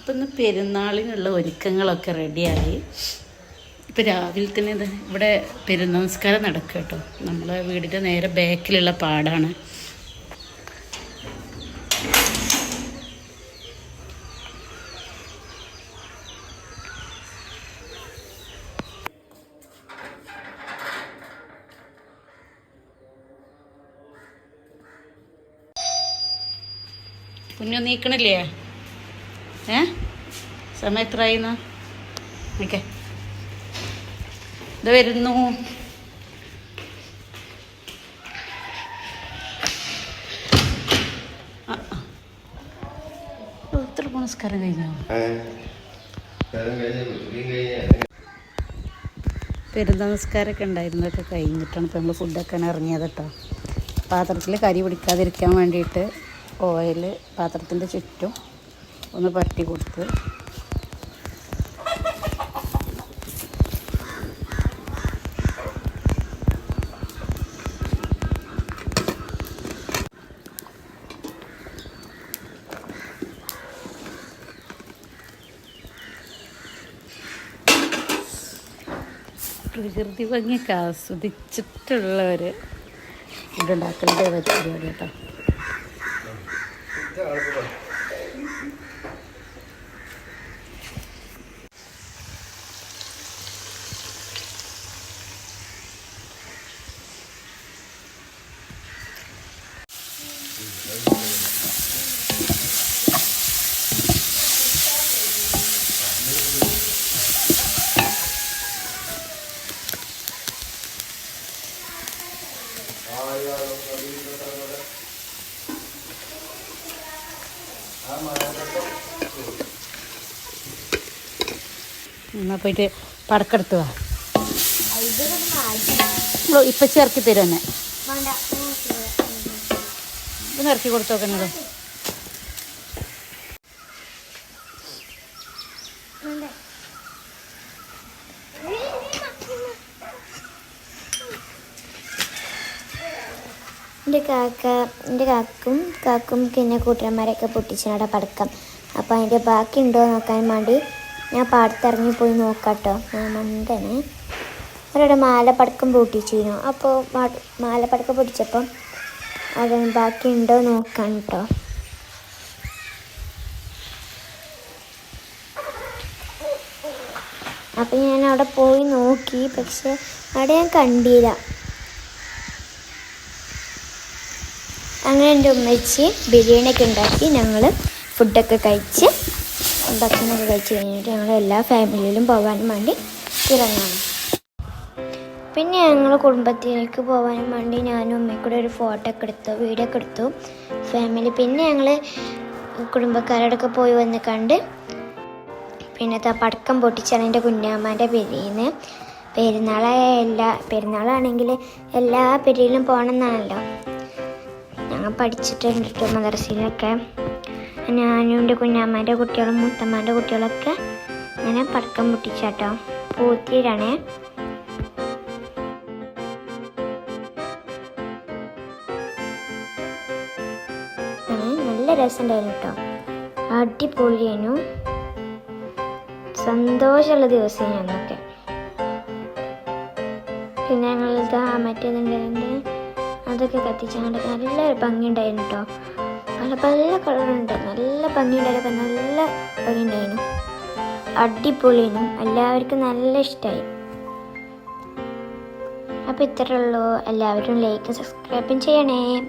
അപ്പം ഇന്ന് പെരുന്നാളിനുള്ള ഒരുക്കങ്ങളൊക്കെ റെഡിയായി. ഇപ്പം രാവിലെ തന്നെ ഇത് ഇവിടെ പെരുന്നമസ്കാരം നടക്കുക കേട്ടോ. നമ്മളെ വീടിന്റെ നേരെ ബാക്കിലുള്ള പാടാണ്. കുഞ്ഞു നീക്കണില്ലേ? ഏ? സമയം എത്രയായിന്ന്? ഓക്കെ ഇത് വരുന്നു. പുനസ്കാരം കഴിഞ്ഞോ? പെരുന്നമസ്കാരമൊക്കെ ഉണ്ടായിരുന്നതൊക്കെ കഴിഞ്ഞിട്ടാണ് ഇപ്പോൾ നമ്മൾ ഫുഡൊക്കെ ഇറങ്ങിയത് കേട്ടോ. പാത്രത്തിൽ കരി പിടിക്കാതിരിക്കാൻ വേണ്ടിയിട്ട് ഓയിൽ പാത്രത്തിന്റെ ചുറ്റും ഒന്ന് പരത്തി കൊടുത്ത്. പ്രകൃതി ഭംഗിയൊക്കെ ആസ്വദിച്ചിട്ടുള്ള ഒരു ഫുഡ് ഉണ്ടാക്കലിന്റെ പരിപാടി കേട്ടോ എന്നാൽ പോയിട്ട് പടക്കെടുത്ത് വാ. ഇപ്പം ചേർക്കി തരുന്നേ ഒന്ന് ഇറക്കി കൊടുത്തു എന്റെ കാക്ക എന്റെ കാക്കും കാക്കും പിന്നെ കൂട്ടന്മാരെയൊക്കെ പൊട്ടിച്ചാടെ പടക്കം. അപ്പോൾ അതിന്റെ ബാക്കി ഉണ്ടോ നോക്കാൻ വേണ്ടി ഞാൻ പാടത്തിറങ്ങി പോയി നോക്കാട്ടോ. ഞാൻ മണ്ടനെ. അവരുടെ മാലപ്പടക്കം പൊട്ടിച്ചിരുന്നു. അപ്പോൾ മാലപ്പടക്കം പൊട്ടിച്ചപ്പം അത് ബാക്കി ഉണ്ടോ നോക്കാൻ കേട്ടോ അപ്പം ഞാൻ അവിടെ പോയി നോക്കി. പക്ഷെ അവിടെ ഞാൻ കണ്ടില്ല. അങ്ങനെ എന്റെ ഉമ്മച്ചി ബിരിയാണിയൊക്കെ ഉണ്ടാക്കി ഞങ്ങൾ ഫുഡൊക്കെ കഴിച്ച് ഭക്ഷണമൊക്കെ കഴിച്ച് കഴിഞ്ഞിട്ട് ഞങ്ങൾ എല്ലാ ഫാമിലിയിലും പോകാൻ വേണ്ടി ഇറങ്ങാണ് പിന്നെ ഞങ്ങൾ കുടുംബത്തിലേക്ക് പോകാനും വേണ്ടി ഞാനും ഉമ്മയും കൂടെ ഒരു ഫോട്ടോ ഒക്കെ എടുത്തു വീഡിയോ ഒക്കെ എടുത്തു. ഫാമിലി പിന്നെ ഞങ്ങൾ കുടുംബക്കാരോടൊക്കെ പോയി വന്ന് കണ്ട് പിന്നെ പടക്കം പൊട്ടിച്ചാണ് എന്റെ കുഞ്ഞാമ്മേന്റെ പെരിയെന്ന് പെരുന്നാളായ എല്ലാ പെരുന്നാളാണെങ്കിൽ എല്ലാ പെരിയിലും പോകണമെന്നാണല്ലോ ഞങ്ങൾ പഠിച്ചിട്ടുണ്ട് കേട്ടോ മദർസയിലൊക്കെ ഞാനും എന്റെ കുഞ്ഞാമ്മേന്റെ കുട്ടികളും മുത്തമ്മേന്റെ കുട്ടികളൊക്കെ ഇങ്ങനെ പടക്കം പൊട്ടിച്ചാട്ടോ. പൂത്തിയിടാണേ നല്ല രസമുണ്ടായിരുന്നു കേട്ടോ. അടിപൊളിയായിരുന്നു. സന്തോഷമുള്ള ദിവസം ഞങ്ങൾക്ക് പിന്നെ ഞങ്ങൾ ഇതാ മറ്റേതുണ്ടായിരുന്നു അതൊക്കെ കത്തിച്ച് അങ്ങനെ നല്ല ഭംഗിയുണ്ടായിരുന്നു കേട്ടോ പല പല കളറുണ്ട്. നല്ല ഭംഗിയുണ്ടായിരുന്നു. നല്ല ഭംഗിയുണ്ടായിരുന്നു. അടിപൊളിയായിരുന്നു. എല്ലാവർക്കും നല്ല ഇഷ്ടമായി. അപ്പോൾ ഇത്രയുള്ളൂ എല്ലാവരും ലൈക്കും സബ്സ്ക്രൈബും ചെയ്യണേ.